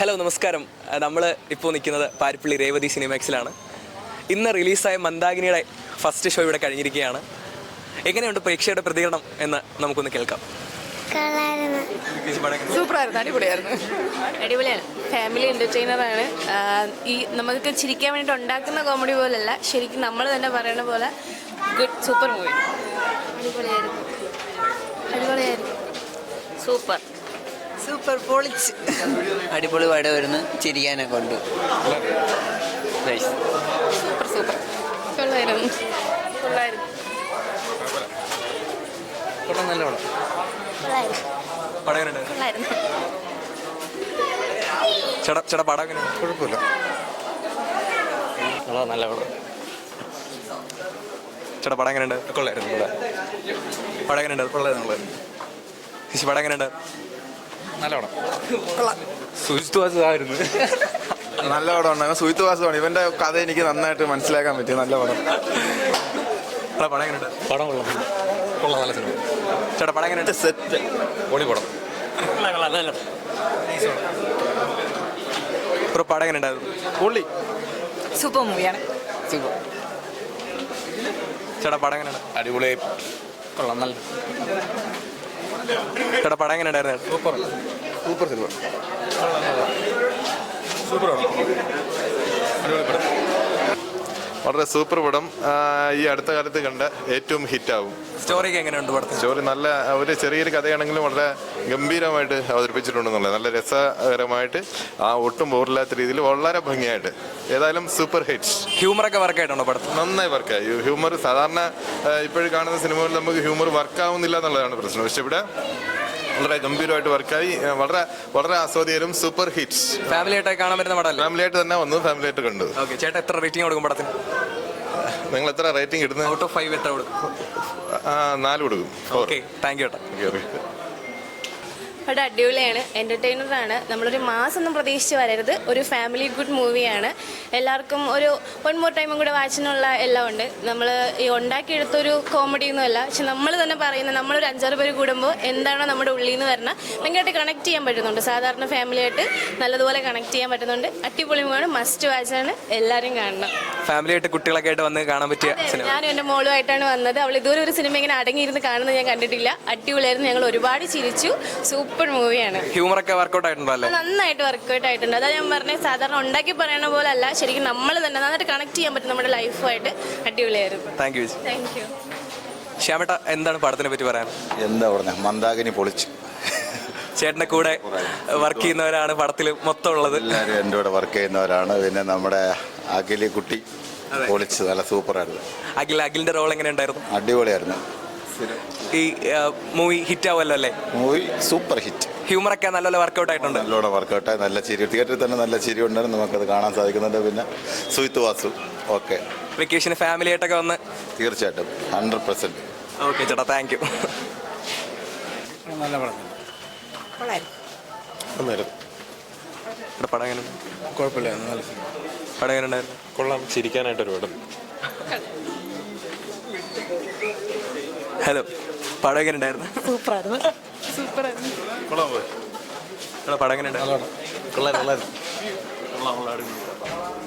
Hello നമസ്കാരം. നമ്മൾ ഇപ്പോൾ നിൽക്കുന്നത് പാരിപ്പള്ളി രേവതി സിനിമാക്സിലാണ് ഇന്ന് റിലീസായ മന്ദാഗിനിയുടെ ഫസ്റ്റ് ഷോ ഇവിടെ കഴിഞ്ഞിരിക്കുകയാണ്. എങ്ങനെയുണ്ട് പ്രേക്ഷകരുടെ പ്രതികരണം എന്ന് നമുക്കൊന്ന് കേൾക്കാം. സൂപ്പറായിരുന്നു അടിപൊളിയായിരുന്നു. അടിപൊളിയാണ്. ഫാമിലി എന്റർടൈനറാണ് ഈ നമുക്ക് ചിരിക്കാൻ വേണ്ടി ഉണ്ടാക്കുന്ന കോമഡി പോലല്ല ശരിക്കും നമ്മൾ തന്നെ പറയുന്ന പോലെ ഗുഡ് സൂപ്പർ മൂവി അടിപൊളിയായിരുന്നു. അടിപൊളിയായിരുന്നു. സൂപ്പർ. സൂപ്പർ പൊളിച്ച്. അടിപൊളി വട ചിരിക്കാനൊക്കെ ഉണ്ട് സൂപ്പർ സൂപ്പർ. കൊള്ളായിരുന്നു. കൊള്ളായിരുന്നു. നല്ല പടം കൊള്ളായിരുന്നു. പടം എങ്ങനെയുണ്ട്? കൊള്ളായിരുന്നു. ചേട്ടാ ചേട്ടാ പടം എങ്ങനെയുണ്ട്? കുഴപ്പമില്ല. നല്ല പടം ചേട്ടാ പടം എങ്ങനെയുണ്ട്? കൊള്ളായിരുന്നു പടം എങ്ങനെയുണ്ട്? കൊള്ളായിരുന്നു ചേച്ചി പടം എങ്ങനെയുണ്ട്? നല്ല പടം ആയിരുന്നു നല്ല പടം ഉണ്ടായിരുന്നു. സുജിത്വാസമാണ് ഇവന്റെ കഥ എനിക്ക് നന്നായിട്ട് മനസ്സിലാക്കാൻ പറ്റി. നല്ല പടം ചേട്ടാ പടം എങ്ങനെയുണ്ട്? പടം കൊള്ളാം. കൊള്ളാം നല്ല സിനിമ. ചേട്ടാ പടം എങ്ങനെയുണ്ട്? സെറ്റ് പൊളി പടം. ഒരു പടം. എങ്ങനെയുണ്ടായിരുന്നു? പൊളി സൂപ്പർ മൂവിയാണ് ചേട്ടാ പടം എങ്ങനെയുണ്ട്? അടിപൊളി കൊള്ളാം നല്ല. ചേട്ടാ പടം എങ്ങനെയുണ്ടായിരുന്നു സൂപ്പർ. Super cinema. സൂപ്പർ അടിപൊളി പടം വളരെ സൂപ്പർ പടം. ഈ അടുത്ത കാലത്ത് കണ്ട ഏറ്റവും ഹിറ്റാവും. സ്റ്റോറി എങ്ങനെയുണ്ട് പടത്തിൽ സ്റ്റോറി നല്ല ഒരു ചെറിയൊരു കഥയാണെങ്കിലും വളരെ ഗംഭീരമായിട്ട് അവതരിപ്പിച്ചിട്ടുണ്ടെന്നുള്ളത്. നല്ല രസകരമായിട്ട് ആ ഒട്ടും ബോറില്ലാത്ത രീതിയിൽ വളരെ ഭംഗിയായിട്ട്. ഏതായാലും സൂപ്പർ ഹിറ്റ് ഹ്യൂമറൊക്കെ വർക്കായിട്ടുണ്ടോ പടത്തിൽ നന്നായി വർക്കായി ഹ്യൂമർ സാധാരണ ഇപ്പോഴും കാണുന്ന സിനിമകളിൽ നമുക്ക് ഹ്യൂമർ വർക്കാവുന്നില്ല എന്നുള്ളതാണ് പ്രശ്നം. പക്ഷെ ഇവിടെ വളരെ ഗംഭീരമായിട്ട് വർക്കായി. വളരെ വളരെ ആസ്വാദികരും സൂപ്പർ ഹിറ്റ്സ്. ഫാമിലി ആയിട്ട് കാണാൻ പറ്റുന്ന പടം ഫാമിലി ആയിട്ട് തന്നെ വന്നു ഫാമിലി ആയിട്ട് കണ്ടു. ഓക്കെ ചേട്ടാ എത്ര റേറ്റിംഗ് കൊടുക്കും പടത്തിന്? നിങ്ങൾ എത്ര റേറ്റിംഗ് ഇടുന്നത്? ഔട്ട് ഓഫ് ഫൈവ് എത്ര കൊടുക്കും? നാല് കൊടുക്കും. ഓക്കെ താങ്ക് യു ചേട്ടാ അവിടെ അടിപൊളിയാണ്. എന്റർടൈനറാണ് നമ്മളൊരു മാസമൊന്നും പ്രതീക്ഷിച്ച് വരരുത്. ഒരു ഫാമിലി ഗുഡ് മൂവിയാണ് എല്ലാവർക്കും ഒരു വൺ മോർ ടൈമും കൂടെ വാച്ചിനുള്ള എല്ലാം ഉണ്ട്. നമ്മൾ ഈ ഉണ്ടാക്കിയെടുത്തൊരു കോമഡി ഒന്നുമല്ല പക്ഷെ നമ്മൾ തന്നെ പറയുന്ന നമ്മളൊരു അഞ്ചാറ് പേര് കൂടുമ്പോൾ എന്താണോ നമ്മുടെ ഉള്ളിൽ നിന്ന് വരണം ഭയങ്കരമായിട്ട് കണക്ട് ചെയ്യാൻ പറ്റുന്നുണ്ട്. സാധാരണ ഫാമിലിയായിട്ട് നല്ലതുപോലെ കണക്ട് ചെയ്യാൻ പറ്റുന്നുണ്ട്. അടിപൊളി മൂവാണ് മസ്റ്റ് വാച്ചാണ് എല്ലാവരും കാണണം. ഫാമിലി ആയിട്ട് കുട്ടികളൊക്കെ ആയിട്ട് വന്ന് കാണാൻ പറ്റിയ ഞാനും എന്റെ മോളുമായിട്ടാണ് വന്നത്. അവൾ ഇതുവരെ ഒരു സിനിമ ഇങ്ങനെ അടങ്ങിയിരുന്ന് കാണുന്നത് ഞാൻ കണ്ടിട്ടില്ല. അടിപൊളിയായിരുന്നു. ഞങ്ങൾ ഒരുപാട് ചിരിച്ചു. സൂപ്പർ മൂവിയാണ്. ഹ്യൂമർ ഒക്കെ ആയിട്ടുണ്ടോ അല്ലേ? നന്നായിട്ട് വർക്ക്ഔട്ട് ആയിട്ടുണ്ട്. അതാ ഞാൻ പറഞ്ഞത് സാധാരണ ഉണ്ടാക്കി പറയണ പോലെ അല്ല ശരിക്കും നമ്മൾ തന്നെ നന്നായിട്ട് കണക്ട് ചെയ്യാൻ പറ്റും നമ്മുടെ ലൈഫുമായിട്ട് അടിപൊളിയായിരുന്നു. താങ്ക് യു താങ്ക് യു ശ്യാമേട്ട എന്താണ് പടത്തിനെ പറ്റി പറയാൻ? എന്താ പറഞ്ഞ മന്ദാകിനി പൊളിച്ചു. ചേട്ടന്റെ കൂടെ വർക്ക് ചെയ്യുന്നവരാണ് പടത്തിൽ മൊത്തം ഉള്ളത്. എല്ലാവരും എന്റെ കൂടെ വർക്ക് ചെയ്യുന്നവരാണ്. പിന്നെ നമ്മുടെ അഖിലി കുട്ടി പൊളിച്ചു നല്ല സൂപ്പറായിരുന്നു അഖിൽ അഖിലിന്റെ റോൾ എങ്ങനെ ഉണ്ടായിരുന്നു? അടിപൊളിയായിരുന്നു. ഈ മൂവി ഹിറ്റ് ആവുമല്ലോ അല്ലേ? Movie super hit. ഹ്യൂമർ ഒക്കെ നല്ലപോലെ വർക്കൗട്ട് ആയിട്ടുണ്ട്? നല്ലോണം ആയി. നല്ല ചിരി. തിയേറ്ററിൽ തന്നെ നല്ല ചിരി ഉണ്ടായിരുന്നു നമുക്കത് കാണാൻ സാധിക്കുന്നുണ്ട്. പിന്നെ സുയിത്ത് വാസു. ഓക്കെ. വെക്കേഷന് ഫാമിലി ആയിട്ടൊക്കെ വന്ന്? തീർച്ചയായിട്ടും. ഹൺഡ്രഡ് പെർസെന്റ് ഓക്കെ ചേട്ടാ താങ്ക് യു നല്ല പടം. എങ്ങനെ? കുഴപ്പമില്ല. നല്ല പടം എങ്ങനെ ഉണ്ടായിരുന്നു? കൊള്ളാം. ചിരിക്കാനായിട്ടൊരു പടം. ഹലോ പടം എങ്ങനെ ഉണ്ടായിരുന്നു സൂപ്പറായിരുന്നു. സൂപ്പറായിരുന്നു. കൊള്ളാം പോയി. ചേട്ടാ പടം എങ്ങനെ ഉണ്ടായിരുന്നു കൊള്ളാം. കൊള്ളാം കൊള്ളാം. കൊള്ളാം